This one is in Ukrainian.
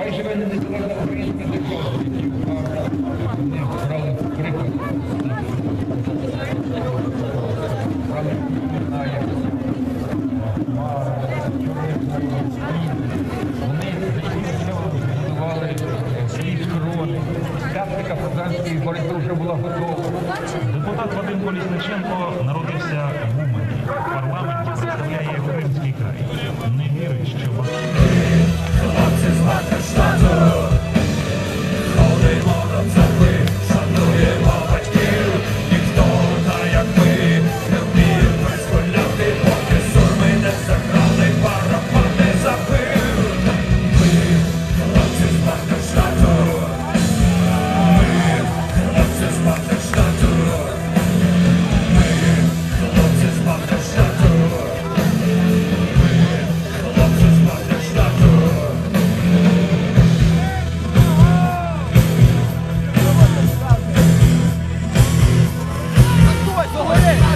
Хай живе не незалежна українська держава, які брали приклад. Брали, не знаю, вони схорони. Тактика повстанської боротьби вже була готова. Депутат Вадим Колісниченко народився в Умані. Парламенті представляє Кримський край. Не вірить, що 怎回事？